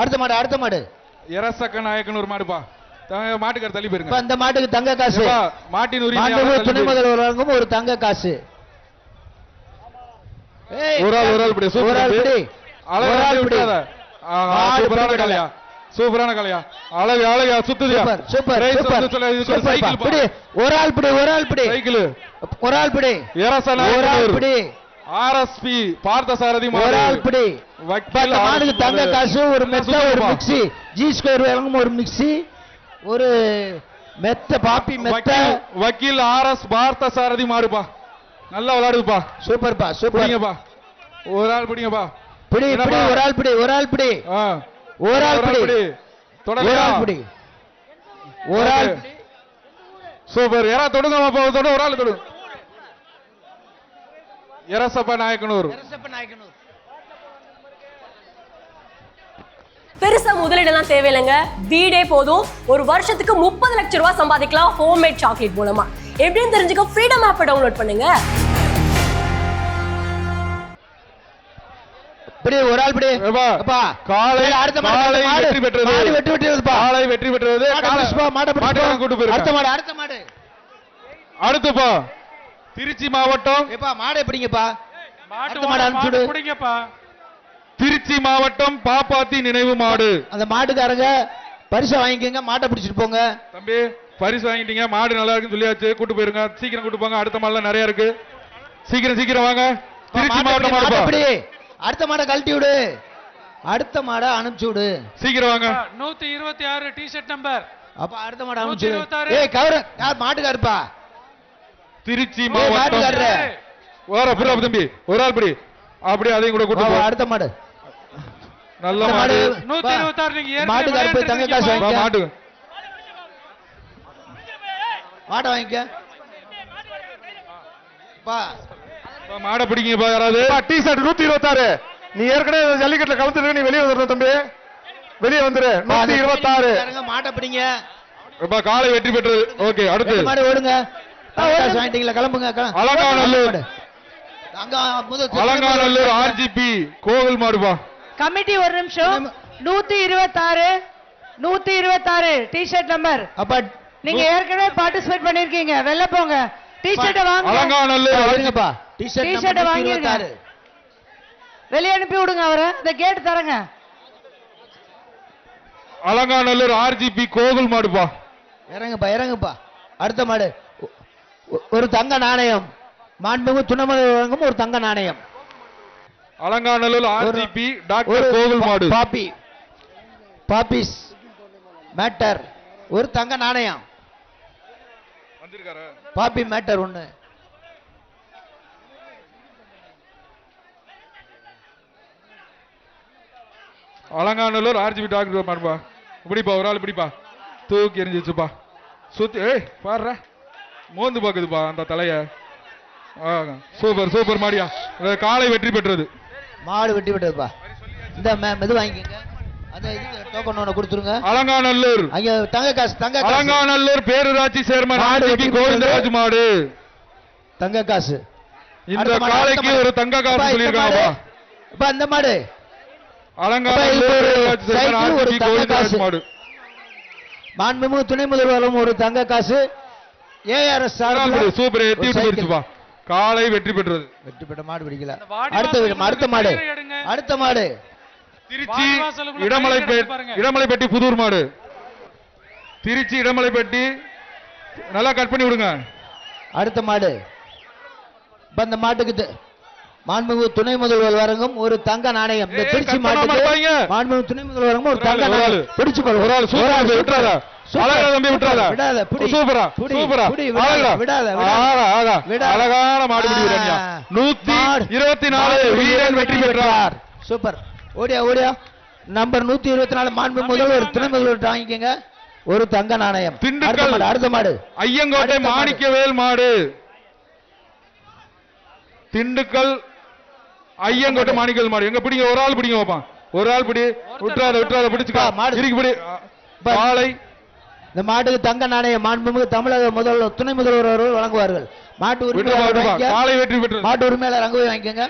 அடுத்த மாடு அடுத்த மாடு. இரசக்க நாயக்கன் ஒரு மாடுப்பா மாட்டுக்கார தள்ளி போயிருங்க. அந்த மாட்டுக்கு தங்க காசு. மாட்டின் உரிமை துணை முதல்வர் வழங்கும் ஒரு தங்க காசு. ஒரு ஆள் ஒரு ஆள் இப்படி சூப்பர் ஆள் பிடி. அழகு மாடு சூப்பரான கலையா. சூப்பரான கலையா. அழகு அழகா சுத்துதியா. Super super. சைக்கிள் பிடி ஒரு ஆள் பிடி ஒரு ஆள் பிடி சைக்கிள் ஒரு ஆள் பிடி இரச ஒரு ஆள் பிடி ஆர்எஸ்பி பார்த்த சாரதி ஒரு ஆள் பிடி வக்கீல் மாடுக்கு தங்க மாடு. காசு ஒரு மெத்த ஒரு. மிக்ஸி. ஜி ஸ்கொயர் வழங்கும் ஒரு மிக்ஸி. ஒரு மெத்த பாப்பி மெத்த. வக்கீல் ஆர்எஸ் பார்த்த சாரதி மாடுப்பா நல்லா விளையாடுதுப்பா சூப்பர்ப்பா சூப்பர். பிடிங்கப்பா. ஒரு ஆள் பிடிங்கப்பா. பிடி பிடி? ஒரு ஆள் பிடி ஒரு ஆள் பிடி. ஆ. ஒரு ஆள் பிடி. ஒரு? ஆள் பிடி. ஒரு ஆள். சூப்பர். யாரா தொடுங்க தொடு ஒரு ஆள் தொடு எரசப்ப நாயக்கனூர். பெருசா முதலீடெல்லாம் தேவையில்லைங்க. வீடே போதும். ஒரு வருஷத்துக்கு முப்பது லட்சம் ரூபாய் சம்பாதிக்கலாம் ஹோம்மேட் சாக்லேட் மூலமா. எப்படின்னு தெரிஞ்சுக்க ஃப்ரீடம் ஆப்பை டவுன்லோட் பண்ணுங்க. பிடி ஒரு ஆள் பிடி ஏப்பா, அப்பா ஏய், அடுத்த மாடு, வெற்றி பெற்றது. மாடு வெற்றி பெற்றதுப்பா காளை வெற்றி பெற்றது. மாட்டை போ, மாட்டை போ. கூட்டு. அடுத்த மாடு அடுத்த மாடு. அடுத்துப்பா திருச்சி மாவட்டம். ஏப்பா மாடை பிடிங்கப்பா. அடுத்த மாடு திருச்சி மாவட்டம் பாப்பாத்தி நினைவு மாடு. அந்த மாட்டுக்காரங்க பரிசை வாங்கிக்கோங்க மாட்டை பிடிச்சிட்டு போங்க. தம்பி பரிசு வாங்கிட்டீங்க மாடு நல்லா இருக்குன்னு சொல்லியாச்சு. கூட்டு போயிருங்க. சீக்கிரம் கூட்டு போங்க. அடுத்த மாடுலாம் நிறைய இருக்கு. சீக்கிரம் சீக்கிரம் வாங்க. திருச்சி மாவட்டம் அடுத்த மாடை கழட்டி விடு அடுத்த மாடை அனுப்பிச்சு விடு சீக்கிரம் வாங்க. நூத்தி இருபத்தி ஆறு டிஷர்ட் நம்பர் அப்ப அடுத்த மாடை அனுப்பிச்சு. ஏய் கவர யார் மாட்டுக்காருப்பா? திருச்சி மாவட்டம். தம்பி ஒரு ஆள் படி. அப்படியே அதையும் கூட கூட்டு அடுத்த மாடு. நல்ல மாடு. நூத்தி நீங்க தங்க காசு மாட்டு மாட்டை வாங்கிக்க. மாடை பிடிங்கப்பா யாராவது. டி ஷர்ட் நூத்தி இருபத்தாறு. நீ ஏற்கனவே ஜல்லிக்கட்டுல கலந்துருக்க நீ வெளியே வந்துடணும் தம்பி. வெளியே வந்துரு. நூத்தி இருபத்தாறு. மாட்டை பிடிங்க. காலை வெற்றி பெற்றது. ஓகே அடுத்து. மாடு ஓடுங்க. கிளம்புங்க கிளம்பு. அலங்காநல்லூர். அங்க முதல் அலங்காநல்லூர் ஆர்ஜிபி கோவில் மாடுப்பா கமிட்டி ஒரு நிமிஷம். நூத்தி இருபத்தாறு நூத்தி இருபத்தாறு டிஷர்ட் நம்பர் அப்ப நீங்க ஏற்கனவே பார்ட்டிசிபேட் பண்ணிருக்கீங்க. வெளில போங்க. டிஷர்ட்டை வாங்க அலங்காநல்லூர் இருங்கப்பா டிஷர்ட் T-shirt நம்பர் வாங்கிருங்க. 126 வெளியே அனுப்பி விடுங்க அவரை. இந்த கேட் தரங்க. அலங்காநல்லூர் ஆர்ஜிபி கோவில் மாடுப்பா இறங்குப்பா இறங்குப்பா. அடுத்த மாடு. ஒரு தங்க நாணயம். மாண்புமிகு துணைமலை வழங்கும் ஒரு தங்க நாணயம். அலங்காநல்லூர் ஆர்ஜிபி டாக்டர் கோவில் பா- மாடு பாப்பி. பாப்பிஸ். மேட்டர். ஒரு தங்க நாணயம். பாப்பி மேட்டர் ஒண்ணு. அலங்காநல்லூர் ஆர்ஜிபி டாக்டர் மாடுப்பா இப்படிப்பா ஒரு ஆள் இப்படிப்பா. தூக்கி எரிஞ்சிச்சுப்பா சுத்தி ஏய் பாடுற மோந்து பாக்குதுப்பா அந்த தலைய. சூப்பர் சூப்பர் மாடியா. காலை வெற்றி பெற்றது. மாடு வெட்டி விட்டதுப்பா இந்த மே- இது வாங்கிக்கோங்க. அந்த இது டோக்கன் ஒன்று கொடுத்துருங்க. அலங்காநல்லூர். அங்க தங்க காசு தங்க அலங்காநல்லூர் பேரூராட்சி சேர்மன் வெற்றி கோவிந்தராஜ். மாடு. தங்க காசு. இந்த. ஒரு தங்க காசு சொல்லியிருக்காங்கப்பா. அந்த மாடு. அலங்காநல்லூர் பேரூராட்சி சேர்மன் கோவிந்தராஜ். மாடு. மாண்புமிகு துணை முதல்வரும் ஒரு தங்க காசு. ஏஆர்எஸ் சார்பில் சூப்பர் ஒரு விட்டு. போயிருச்சுப்பா காலை வெற்றி பெற்றது. வெற்றி பெற்ற மாடு பிடிக்கல. அந்த அடுத்த அடுத்த மாடு. அடுத்த மாடு. திருச்சி பாருங்க. இடமலைப்பட்டி புதூர் மாடு. திருச்சி இடமலைப்பட்டி. நல்லா கட் பண்ணி விடுங்க. அடுத்த மாடு. இப்ப இந்த மாட்டுக்கு த- மாண்புமிகு துணை முதல்வர் வழங்கும் ஒரு தங்க நாணயம். இந்த திருச்சி மாட்டுக்கு. மாண்புமிகு துணை முதல்வர் வழங்கும் ஒரு தங்க நாணயம். பிடிச்சுக்கொள் ஒரு ஆள் சூப்பரா. விட்டுறாத. அழகா தம்பி விட்டுறாத. விடாத புடி சூப்பரா புடி, சூப்பரா அழகா. விடாத ஆகா. விடாத. அழகான மாடு பிடி ஆ. வீரன்யா. நூத்தி. இருபத்தி நாலு வீரன் வெற்றி பெற்றார் சூப்பர் ஓடியா ஓடியா நம்பர் நூத்தி இருபத்தி நாலு மாண்பு முதல்வர் துணை முதல்வர் வாங்கிக்கங்க ஒரு தங்க நாணயம் திண்டுக்கல். அடுத்த மாடு ஐயங்கோட்டை. மாணிக்கவேல் மாடு திண்டுக்கல் ஐயங்கோட்டை மாணிக்கவேல் மாடு எங்க பிடிங்க ஒரு ஆள் பிடிங்க பாப்பா ஒரு ஆள் பிடி விட்டுறாத விட்டுறாத பிடிச்சுக்கா மாடு. இருக்கு பிடி பா. இந்த மாட்டுக்கு தங்க நாணயம் மாண்புமிகு தமிழக முதல்வர் துணை முதல்வர் அவர்கள் வழங்குவார்கள். மாட்டு. உரிமையாளர் மாட்டு உரிமையாளர் அங்க வாங்கிக்கோங்க.